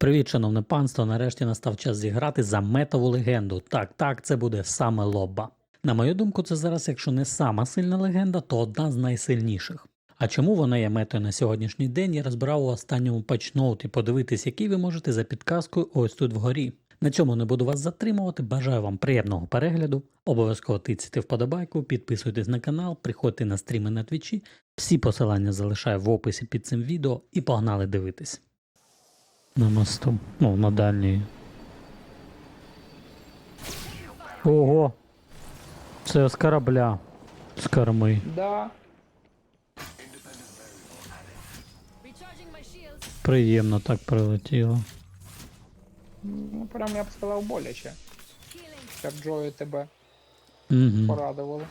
Привіт, шановне панство. Нарешті настав час зіграти за метову легенду. Так, так, це буде саме лобба. На мою думку, це зараз, якщо не сама сильна легенда, то одна з найсильніших. А чому вона є метою на сьогоднішній день, я розбирав у останньому патчноуті, подивитись, який ви можете за підказкою ось тут вгорі. На цьому не буду вас затримувати. Бажаю вам приємного перегляду. Обов'язково тицяйте вподобайку, підписуйтесь на канал, приходьте на стріми на твічі. Всі посилання залишаю в описі під цим відео і погнали дивитись. На мосту. Ну, на дальній. Ого! Це з корабля. З корми. Да. Приємно так прилетіло. Ну, прям я б сказав боляче. Щоб Джою тебе Угу. порадувало.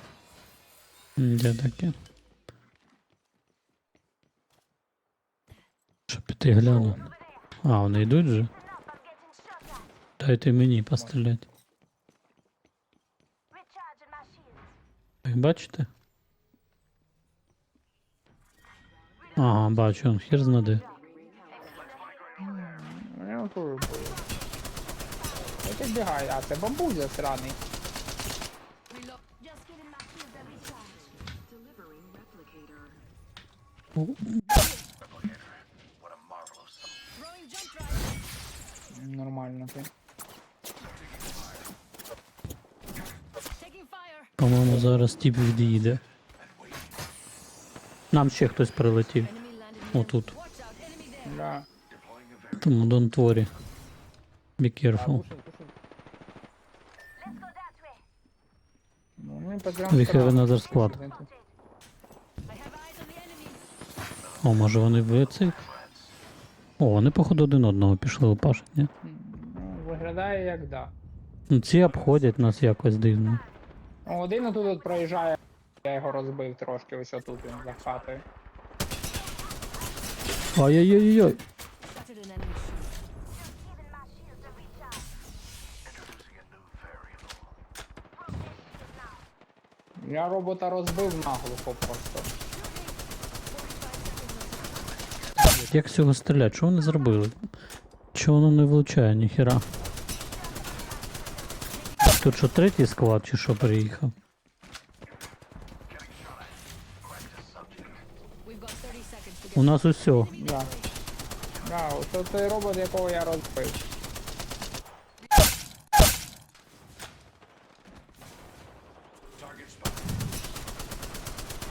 Де таке? Що піти гляну. А, вони йдуть же? Дайте мені постріляти. Ви бачите? Ага, бачу, он хер знаде. Я теж бою. А це бамбузя сраний. Reload. Just getting my shields a recharge. Delivering replicator. Throwing jump drive. Нормально ти. Taking fire. По-моєму, зараз тіп від'їде. Нам ще хтось прилетів. Отут. Да. Тому don't worry. Be careful. We have another squad. О, може вони в цей? О, вони походу один одного пішли лупашить, ні? Ну, виглядає як да. Ну ці обходять нас якось дивно. Один отут от проїжджає, я його розбив трошки, ось отут він за хатою. Ай-яй-яй-яй. Я робота розбив наглухо просто. Як з цього стріляти? Чого вони зробили? Чого воно не влучає, ніхера? Тут що третій склад чи що приїхав? We've got 30 seconds to get У нас усьо. Да. Да, ось той робот, якого я розбив.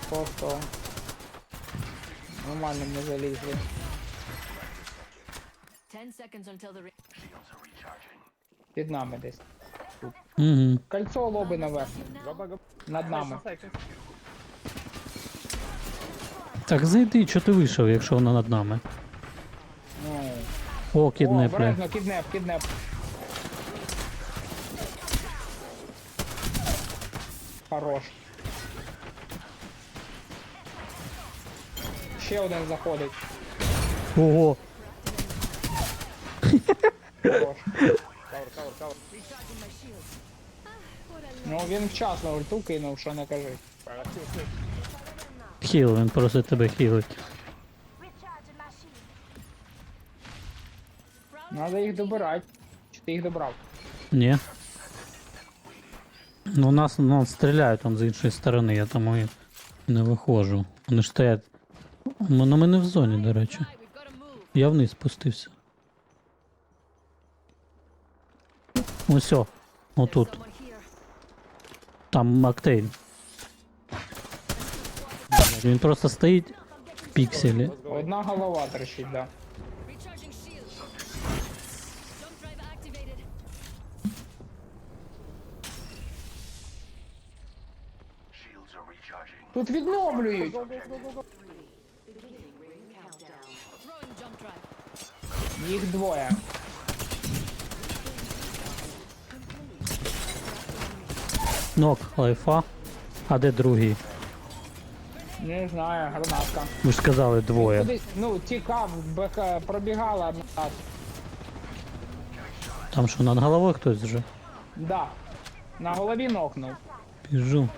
Просто нормально не залізли. 10 seconds until the ring. Під нами десь. Угу. Кольцо лоби наверх. Над нами. Так зайди, що ти вийшов, якщо вона над нами. Ну. О, О, кіднепля. обережно, кіднеп, кіднеп. Хорош. Ще один заходить. Ого. Хорош. Recharging my shields. Ну він вчасно ульту кинув, що не кажи. Хіл, він просить тебе хілить. Надо їх добирати. Чи ти їх добрав? Ні. Ну нас, ну, стріляють он з іншої сторони, я тому і не виходжу. Вони ж стоять. Ну, На мене в зоні, до речі. Я вниз спустився. Ось отут. Someone here. Там Мактейн. Він просто стоїть в пікселі. Одна голова трещить, да. Recharging shields. Jump drive activated. Тут відновлюють. Throwing jump drive. Їх двоє. Нок, лайфа. А де другий? Не знаю, гранатка. Ви ж сказали двоє. Кудись, ну, тікав, беха, пробігала назад. Там що, над головою хтось вже? Да. На голові нокнув. Біжу.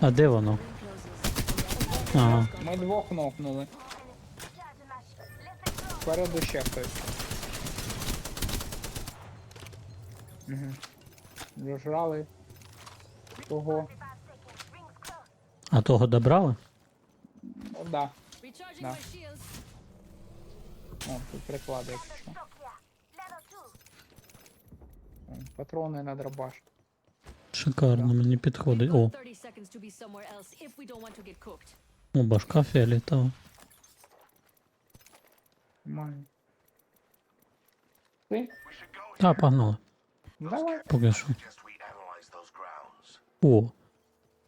А де воно? Ага. Ми двох нокнули. Спереду ще хтось. Угу. Дожрали. Того. А того добрали? О, да. Shields. О, тут приклади, якщо що. Патрони на дробаш. Шикарно, мені підходить. О, got 30 seconds to be somewhere else if we don't want to get cooked. о, башка фіолетова. Ти? Та, погнали. Давай. Поки що. Just we analyze those grounds. О.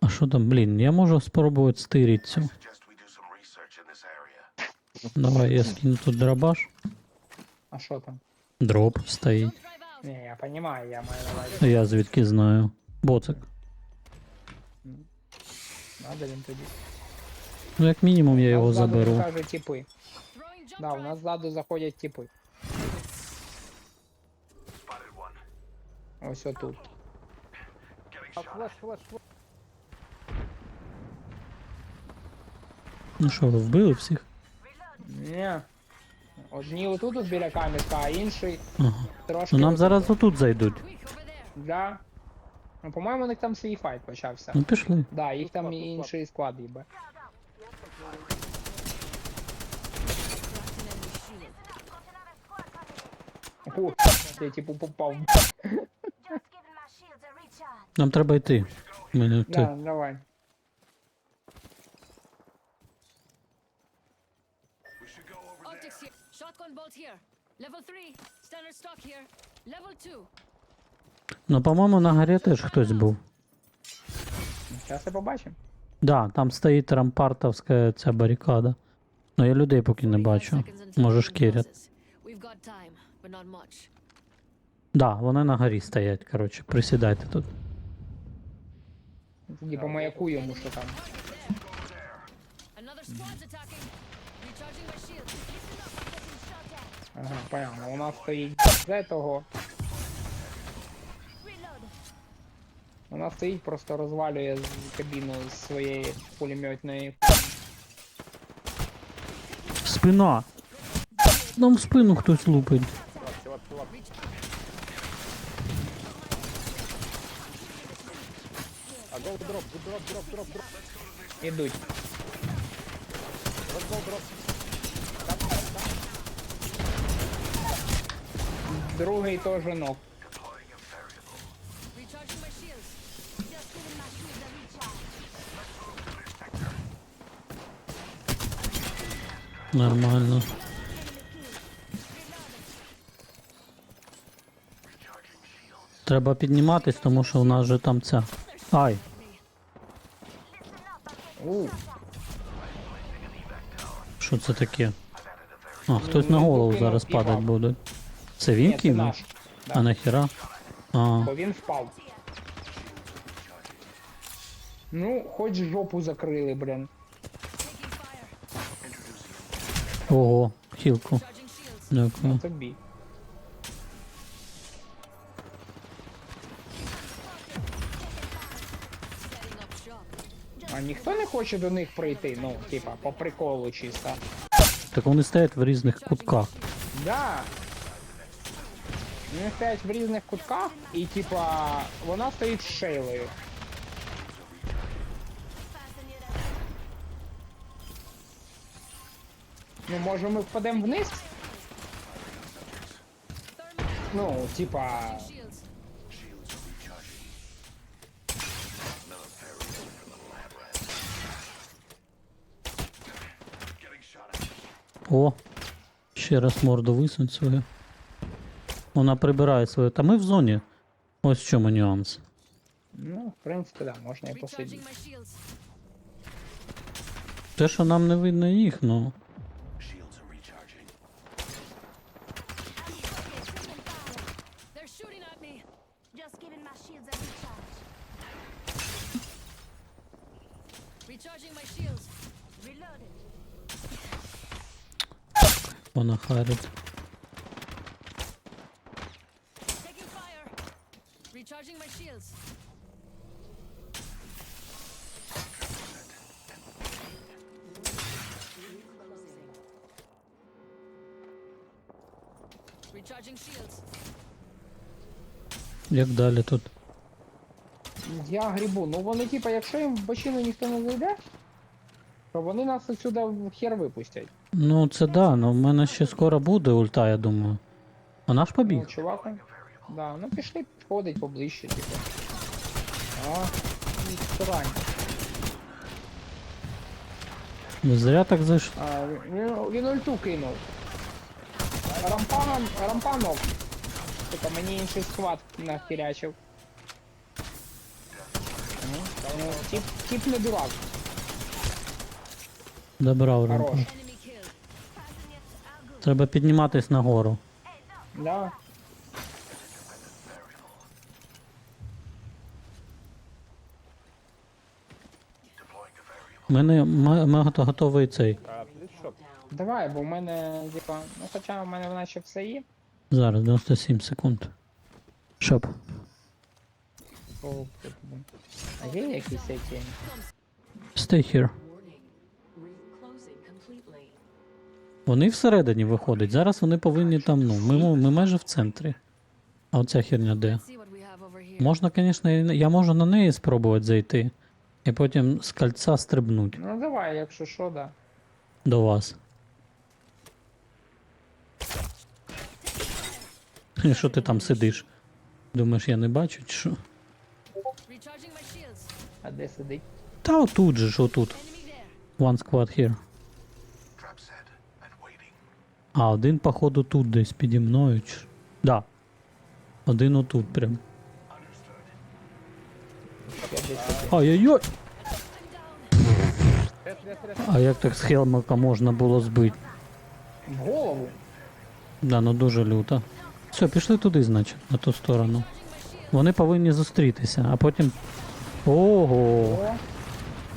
А що там, блін, я можу спробувати стирити цю. Suggest we do some research in this area. Давай, я скину тут дробаш. А що там? Дроп стоїть. Don't drive out. Ні, я розумію, я маю на увазі. А Я звідки знаю. Боцик. Надо він тоді. Ну, як мінімум, я його Нас ззаду, заберу. Каже, типи. Throwing jump Да, у drive. нас ззаду заходять типи. Ось отут. Getting shot. Ну що, ви вбили всіх? Ні. Одні отут от біля камішка, а інший Ага. трошки. Ну нам зараз отут зайдуть. Да. Ну, по-моєму, у них там свій файт почався. Ну пішли. Да, їх там і інший склад їбе. О, я типу попав giving my shields a recharge. Нам треба йти. Ми не Да, ти. давай. We should go over there. Optics here. Shotgun bolt here. Level 3. Standard stock here. Level 2. Ну, по-моєму, на горі теж хтось був. Зараз і побачимо. Да, там стоїть рампартовська ця барикада. Ну я людей поки не бачу. Може шкірять. Да, вони на горі стоять, коротше, присідайте тут. Тоді по маяку йому, що там. Ага, понятно. У нас стоїть з того. Reload. У нас стоїть, просто розвалює кабіну з своєї пулеметної. Спина! Нам в спину хтось лупить. Ідуть. Другий теж ног. Нормально. Треба підніматись, тому що у нас же там ця. Ай, У, що це таке? А, хтось на голову зараз падать буде. Це він кинув? А нахера? А, Бо він впав. Ну, хоч жопу закрили, блін. Ого, хілку. Дякую. Тобі. А ніхто не хоче до них прийти, ну, типа, по приколу чисто. Так вони стоять в різних кутках. Да. Вони стоять в різних кутках, і типа вона стоїть з шейлою. Ну, може ми впадемо вниз? Ну, типа. О, ще раз морду висунь свою. Вона прибирає свою. Та ми в зоні. Ось в чому нюанс. Ну, в принципі, да, можна і посидіти. Те, що нам не видно їх, ну. Recharging my shields. Reloaded. Вона харить. Taking fire. Recharging my shields. Recharging shields. Як далі тут? Я грібу. Ну вони, типа, якщо їм в бочину ніхто не зайде, то вони нас отсюда в хер випустять. Ну, це да, ну в мене ще скоро буде ульта, я думаю. Вона ж Ну, побіг. чувак. он- Да, ну пішли підходить поближче, типу. А, і срань. Ви зря так зайшли. А, він, він ульту кинув. Рампан, рампанов. Типа мені інший схват нахерячив. Ну, ну, тип, тип не дурак. Добрав Хорош. Треба підніматись нагору. Да. У мене м- м- готовий цей. Давай, бо в мене, типа, ну хоча в мене наче все є. Зараз 97 секунд. Щоб. О, А є якісь ці? Stay here. Вони всередині виходять. Зараз вони повинні там, ну, ми, ми майже в центрі. А оця херня де? Можна, звісно, я можу на неї спробувати зайти. І потім з кольця стрибнуть Ну давай, якщо що, да. до вас. І Що ти там сидиш? Думаєш, я не бачу, чи що? А де сидить? Та отут же ж, отут. Enemy there. One squad here. А, один, походу, тут десь піді мною. Чи... Да. Один отут прям. Ай-яй-яй! А як так з Хелмака можна було збити? В голову. Да, ну дуже люто. Все, пішли туди, значить, на ту сторону. Вони повинні зустрітися, а потім. Ого!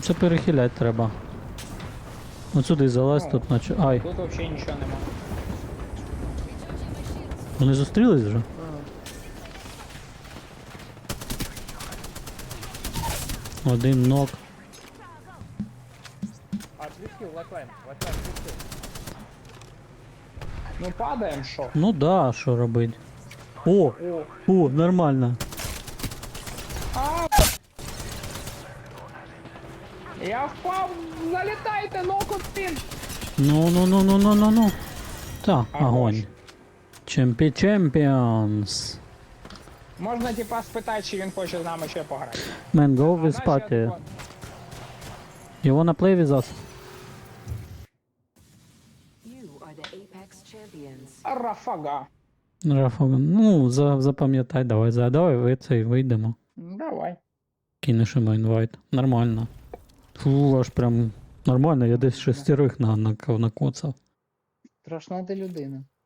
Це перехилять треба. От сюди залазь тут, наче. Ай, тут взагалі нічого нема. Вони зустрілись вже? Один нок. Ну падаємо, що? Ну да, що робить. О! О, нормально. А! Я впав! Залітайте, нок один! Ну, ну, ну, ну, ну, ну, ну. Та, огонь. Чемпі Чемпіонс. Можна типа спитати, чи він хоче з нами ще пограти. Man, go with party. You wanna play with us? You are the Apex champions. Рафага. Ну, за, запам'ятай, давай, за, давай ви цей вийдемо. Давай. Кинеш йому інвайт. Нормально. Фу, аж прям нормально, я десь шестерих на, на, накоцав. Страшна ти людина.